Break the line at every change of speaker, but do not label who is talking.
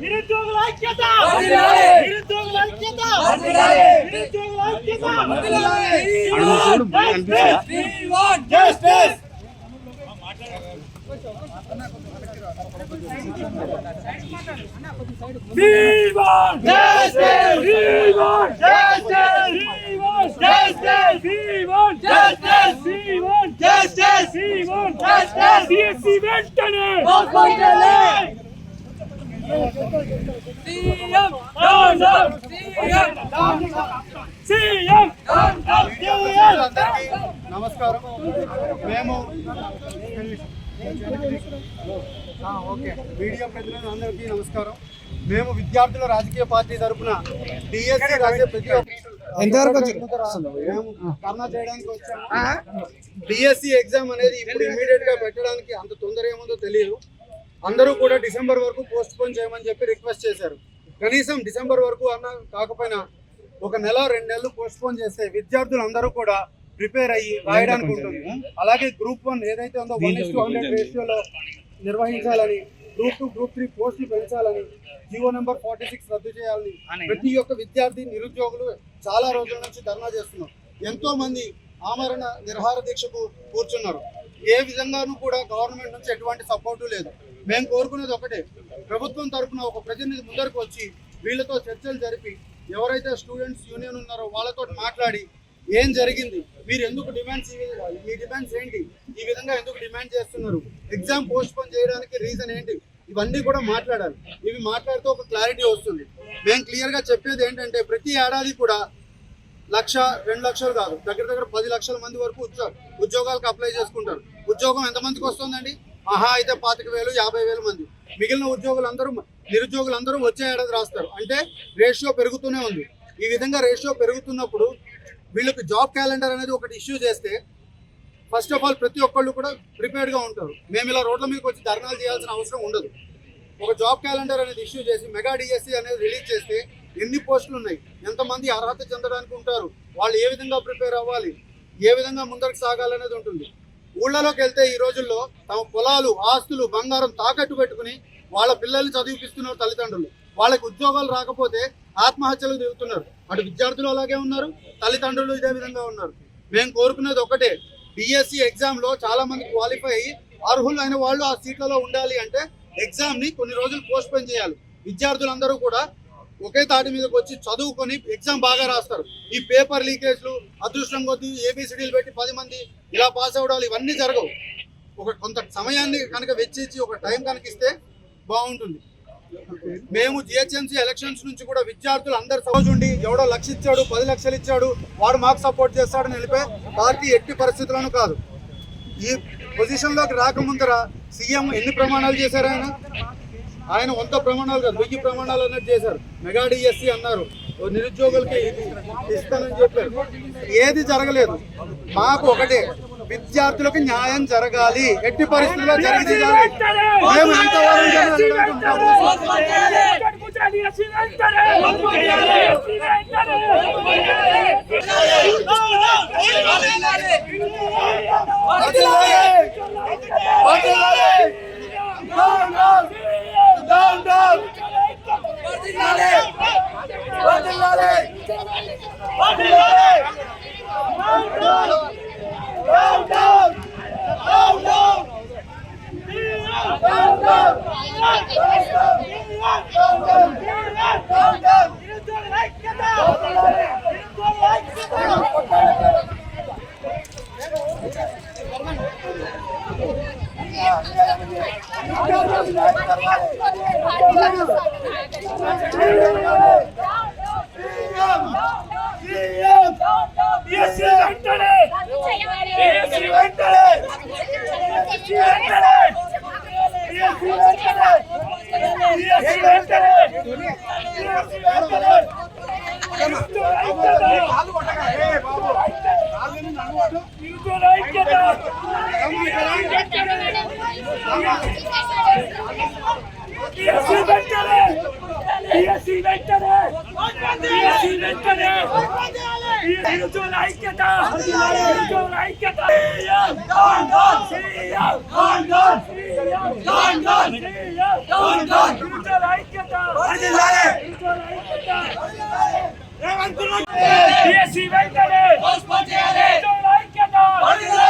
నిరుద్యోగుల ఐక్యత!
నిరుద్యోగుల ఐక్యత నిరుద్యోగుల ఐక్యత వెంటనే CM down down CM down down CM
అందరికీ నమస్కారం. మేము ఓకే. మీడియా ప్రతినిధులు అందరికీ నమస్కారం. మేము విద్యార్థుల రాజకీయ పార్టీ తరఫున డిఎస్సి రాసే ప్రతి ఎంతవరకు మేము ధర్నా చేయడానికి వచ్చాము. డిఎస్సి ఎగ్జామ్ అనేది ఇప్పుడు ఇమీడియట్గా పెట్టడానికి అంత తొందర ఏముందో తెలియదు అందరూ కూడా డిసెంబర్ వరకు పోస్ట్ పోన్ చేయమని చెప్పి రిక్వెస్ట్ చేశారు. కనీసం డిసెంబర్ వరకు అన్న కాకపోయినా ఒక నెల రెండు నెలలు పోస్ట్ పోన్ చేస్తే విద్యార్థులు అందరూ కూడా ప్రిపేర్ అయ్యి రాయడానికి ఉంటుంది. అలాగే గ్రూప్ వన్ ఏదైతే ఉందో వన్ ఇస్ టూ హండ్రెడ్ రేషియోలో నిర్వహించాలని గ్రూప్ టూ గ్రూప్ త్రీ పోస్టులు పెంచాలని జీవో నెంబర్ ఫార్టీ సిక్స్ రద్దు చేయాలని ప్రతి ఒక్క విద్యార్థి నిరుద్యోగులు చాలా రోజుల నుంచి ధర్నా చేస్తున్నారు. ఎంతో మంది ఆమరణ నిర్హార దీక్షకు కూర్చున్నారు. ఏ విధంగానూ కూడా గవర్నమెంట్ నుంచి ఎటువంటి సపోర్టు లేదు. మేము కోరుకునేది ఒకటే ప్రభుత్వం తరఫున ఒక ప్రతినిధి ముందరకు వచ్చి వీళ్ళతో చర్చలు జరిపి ఎవరైతే స్టూడెంట్స్ యూనియన్ ఉన్నారో వాళ్ళతో మాట్లాడి ఏం జరిగింది? మీరు ఎందుకు డిమాండ్స్ మీ డిమాండ్స్ ఏంటి? ఈ విధంగా ఎందుకు డిమాండ్ చేస్తున్నారు? ఎగ్జామ్ పోస్ట్ పోన్ చేయడానికి రీజన్ ఏంటి? ఇవన్నీ కూడా మాట్లాడాలి. ఇవి మాట్లాడితే ఒక క్లారిటీ వస్తుంది. మేము క్లియర్గా చెప్పేది ఏంటంటే ప్రతి ఏడాది కూడా లక్ష రెండు లక్షలు కాదు దగ్గర దగ్గర పది లక్షల మంది వరకు ఉద్యోగ ఉద్యోగాలకు అప్లై చేసుకుంటారు. ఉద్యోగం ఎంతమందికి వస్తుందండి? మహా అయితే పాతిక వేలు యాభై వేల మంది. మిగిలిన ఉద్యోగులందరూ నిరుద్యోగులందరూ వచ్చే ఏడాది రాస్తారు. అంటే రేషియో పెరుగుతూనే ఉంది. ఈ విధంగా రేషియో పెరుగుతున్నప్పుడు వీళ్ళకి జాబ్ క్యాలెండర్ అనేది ఒకటి ఇష్యూ చేస్తే ఫస్ట్ ఆఫ్ ఆల్ ప్రతి ఒక్కళ్ళు కూడా ప్రిపేర్డ్గా ఉంటారు. మేము ఇలా రోడ్ల మీదకి వచ్చి ధర్నాలు చేయాల్సిన అవసరం ఉండదు. ఒక జాబ్ క్యాలెండర్ అనేది ఇష్యూ చేసి మెగా డిఎస్సి అనేది రిలీజ్ చేస్తే ఎన్ని పోస్టులు ఉన్నాయి? ఎంతమంది అర్హత చెందడానికి ఉంటారు? వాళ్ళు ఏ విధంగా ప్రిపేర్ అవ్వాలి? ఏ విధంగా ముందరకు సాగాలనేది ఉంటుంది. ఊళ్ళలోకి వెళ్తే ఈ రోజుల్లో తమ పొలాలు ఆస్తులు బంగారం తాకట్టు పెట్టుకుని వాళ్ళ పిల్లల్ని చదివిపిస్తున్నారు తల్లిదండ్రులు. వాళ్ళకి ఉద్యోగాలు రాకపోతే ఆత్మహత్యలు దిగుతున్నారు అటు విద్యార్థులు అలాగే ఉన్నారు తల్లిదండ్రులు ఇదే విధంగా ఉన్నారు. మేము కోరుకునేది ఒకటే డిఎస్సి ఎగ్జామ్లో చాలా మంది క్వాలిఫై అయ్యి అర్హులు అయిన వాళ్ళు ఆ సీట్లలో ఉండాలి అంటే ఎగ్జామ్ని కొన్ని రోజులు పోస్ట్పోన్ చేయాలి. విద్యార్థులందరూ కూడా ఒకే తాటి మీదకి వచ్చి చదువుకొని ఎగ్జామ్ బాగా రాస్తారు. ఈ పేపర్ లీకేజ్లు అదృష్టం కొద్ది ఏబిసిడీలు పెట్టి పది మంది ఇలా పాస్ అవడాలు ఇవన్నీ జరగవు. ఒక కొంత సమయాన్ని కనుక వెచ్చించి ఒక టైం కనుక ఇస్తే బాగుంటుంది. మేము జిహెచ్ఎంసీ ఎలక్షన్స్ నుంచి కూడా విద్యార్థులు అందరు సపోజ్ ఎవడో లక్ష ఇచ్చాడు పది లక్షలు ఇచ్చాడు వాడు మాకు సపోర్ట్ చేస్తాడని వెళ్ళిపోయి పార్టీ ఎట్టి పరిస్థితులను కాదు. ఈ పొజిషన్లోకి రాకముందర సీఎం ఎన్ని ప్రమాణాలు చేశారు ఆయన? ఆయన వంద ప్రమాణాలు కాదు వెయ్యి ప్రమాణాలు అన్నట్టు చేశారు. మెగా డిఎస్సి అన్నారు. ఓ నిరుద్యోగులకి ఇస్తానని చెప్పారు. ఏది జరగలేదు. మాకు ఒకటే విద్యార్థులకు న్యాయం జరగాలి. ఎట్టి పరిస్థితుల్లో జరిగి తీరాలి. మేము ఎంతవరకు
కాదు వెంటనే డిఎస్సి వెంటనే నిరుద్యోగుల ఐక్యత నిరుద్యోగుల